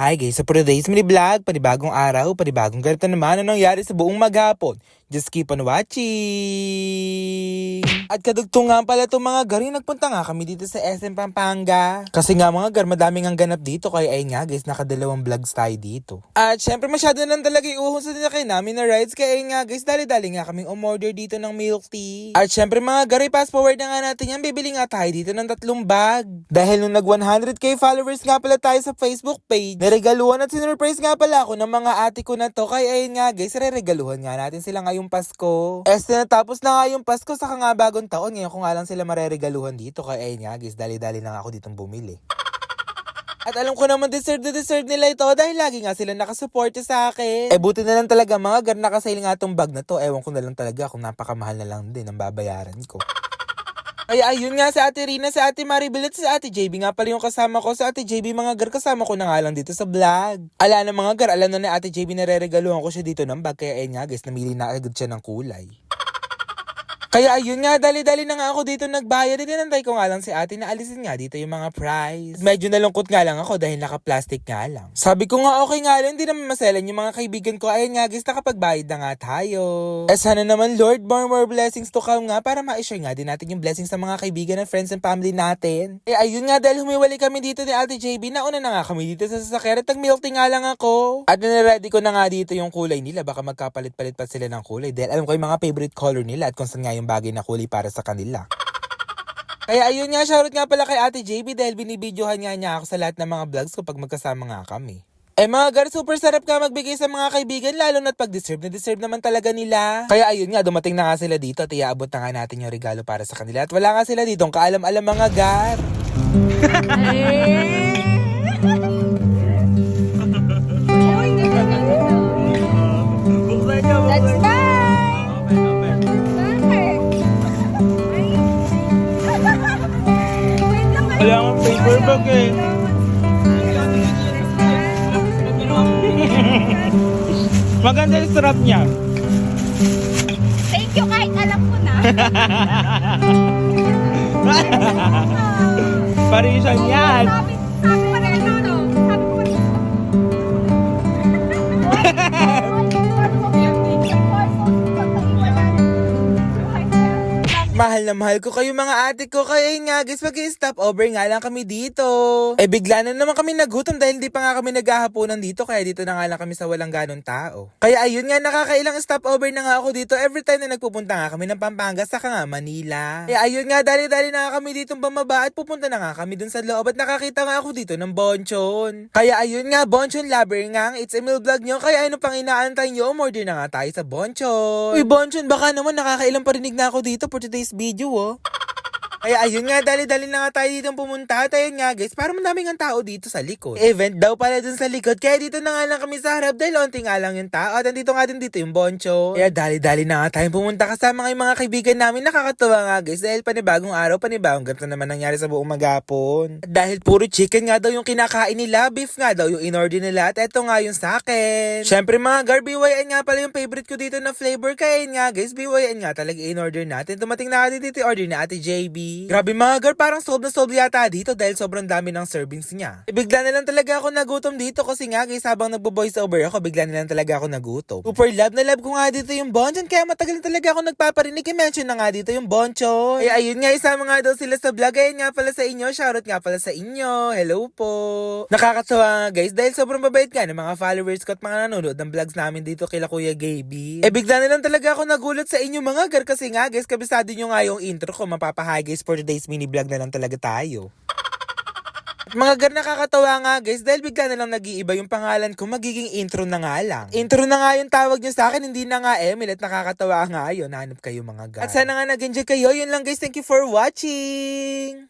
Hi guys, so for today's mini vlog, panibagong araw, panibagong ganito naman ang nangyari sa buong maghapon. Just keep on watching! At kadugtong nga pala itong mga gar, nagpunta nga kami dito sa SM Pampanga. Kasi nga mga gar, madaming ang ganap dito, kaya ayun nga guys, nakadalawang vlogs tayo dito. At syempre masyado lang talaga yung uhon sa dinakay namin na rides, kaya ayun nga guys, dali-dali nga kaming umorder dito ng milk tea. At syempre mga gar, fast forward na nga natin yan, bibili nga tayo dito ng tatlong bag. Dahil nung nag 100k followers nga pala tayo sa Facebook page, Niregaluhan at sinurprise nga pala ako ng mga ate ko na to. Kaya ayun nga guys, reregaluhan nga natin sila ngayong Pasko. Este natapos na nga yung Pasko, saka nga bagong taon. Ngayon ko nga lang sila mareregaluhan dito. Kaya ayun nga guys, dali-dali na nga ako ditong bumili. At alam ko naman deserve na deserve nila ito dahil lagi nga sila nakasuporta sa akin. Eh buti na lang talaga mga gar nakasale nga tong bag na to. Ewan ko na lang talaga kung napakamahal na lang din ang babayaran ko. Ay, ayun nga sa Ate Rina, sa Ate Maribel at sa Ate JB nga pala yung kasama ko. Sa Ate JB mga gar, kasama ko na nga lang dito sa vlog. Ala na mga gar, alam na ni Ate JB na reregaluhan ko siya dito ng bag. Kaya ayun nga guys, namili na agad siya ng kulay. Kaya ayun nga, dali-dali na nga ako dito nagbayad. Dinantay ko nga lang si ate na alisin nga dito yung mga price. Medyo nalungkot nga lang ako dahil naka-plastic nga lang. Sabi ko nga okay nga lang, hindi naman maselan yung mga kaibigan ko. Ayun nga guys, nakapagbayad na nga tayo. Eh sana naman Lord, more more blessings to come nga para ma-share nga din natin yung blessings sa mga kaibigan and friends and family natin. Eh ayun nga, dahil humiwalay kami dito ni ate JB, nauna na nga kami dito sa sasakyan at nag-milk tea nga lang ako. At niready ko na nga dito yung kulay nila. Baka magkapalit-palit pa sila ng kulay. Dahil alam ko yung mga favorite color nila at kung saan nga yung bagay na kulay para sa kanila. Kaya ayun nga, shoutout nga pala kay Ate JB dahil binibidyohan nga niya ako sa lahat ng mga vlogs ko pag magkasama nga kami. Eh mga gar, super sarap ka magbigay sa mga kaibigan lalo na't pag deserve na deserve naman talaga nila. Kaya ayun nga, dumating na nga sila dito at iaabot na nga natin yung regalo para sa kanila. At wala nga sila dito, kaalam-alam mga gar. eh. Maganda yung strap niya. Thank you kahit alam ko na. Parisan yan. Mahal na mahal ko kayo mga ate ko. Kaya yun nga guys, mag stop over nga lang kami dito. Eh bigla na naman kami nagutom dahil hindi pa nga kami naghahaponan dito. Kaya dito na nga lang kami sa walang ganong tao. Kaya ayun nga, nakakailang stop over na nga ako dito. Every time na nagpupunta nga kami ng Pampanga, saka nga Manila. Kaya ayun nga, dali-dali na nga kami dito bumaba at pupunta na nga kami dun sa loob. At nakakita nga ako dito ng Bonchon. Kaya ayun nga, Bonchon lover nga. It's Emil Vlog nyo. Kaya ano pang inaantay nyo, umorder na nga tayo sa Bonchon. Uy, Bonchon, baka naman nakakailang parinig na ako dito for today's video, 就救我 Kaya ayun nga, dali-dali na nga tayo dito pumunta. At ayun nga guys, parang madaming ang tao dito sa likod. Event daw pala dun sa likod. Kaya dito na nga lang kami sa harap dahil onti nga lang yung tao. At nandito nga din dito yung boncho. Kaya dali-dali na nga tayo pumunta kasama ng mga kaibigan namin. Nakakatuwa nga guys dahil panibagong araw, panibagong ganito naman nangyari sa buong magapon. At dahil puro chicken nga daw yung kinakain nila, beef nga daw yung in-order nila. At eto nga yung sa akin. Syempre mga gar, BYN nga pala yung favorite ko dito na flavor. Kaya nga guys, BYN nga talaga in-order natin. Tumating na nga din dito order ni Ate JB. Grabe mga gar, parang solve na solve yata dito dahil sobrang dami ng servings niya. E, bigla na lang talaga ako nagutom dito kasi nga guys, habang nagbo-voice over ako, bigla na lang talaga ako nagutom. Super love na love ko nga dito yung bonchon, kaya matagal na talaga ako nagpaparinig. I-mention na nga dito yung bonchon. Eh ayun nga, isama nga daw sila sa vlog. Ayun nga pala sa inyo, shoutout nga pala sa inyo. Hello po. Nakakatawa nga guys, dahil sobrang mabait nga ng mga followers ko at mga nanonood ng vlogs namin dito kila Kuya Gaby. Eh bigla na lang talaga ako nagulat sa inyo mga gar kasi nga guys, kabisado nyo nga yung intro ko. Mapapahay guys for today's mini vlog na lang talaga tayo. Mga gar nakakatawa nga guys dahil bigla na lang nag-iiba yung pangalan ko magiging intro na nga lang. Intro na nga yung tawag nyo sa akin hindi na nga Emil at nakakatawa nga yun. Hanap kayo mga gar. At sana nga nag-enjoy kayo. Yun lang guys. Thank you for watching!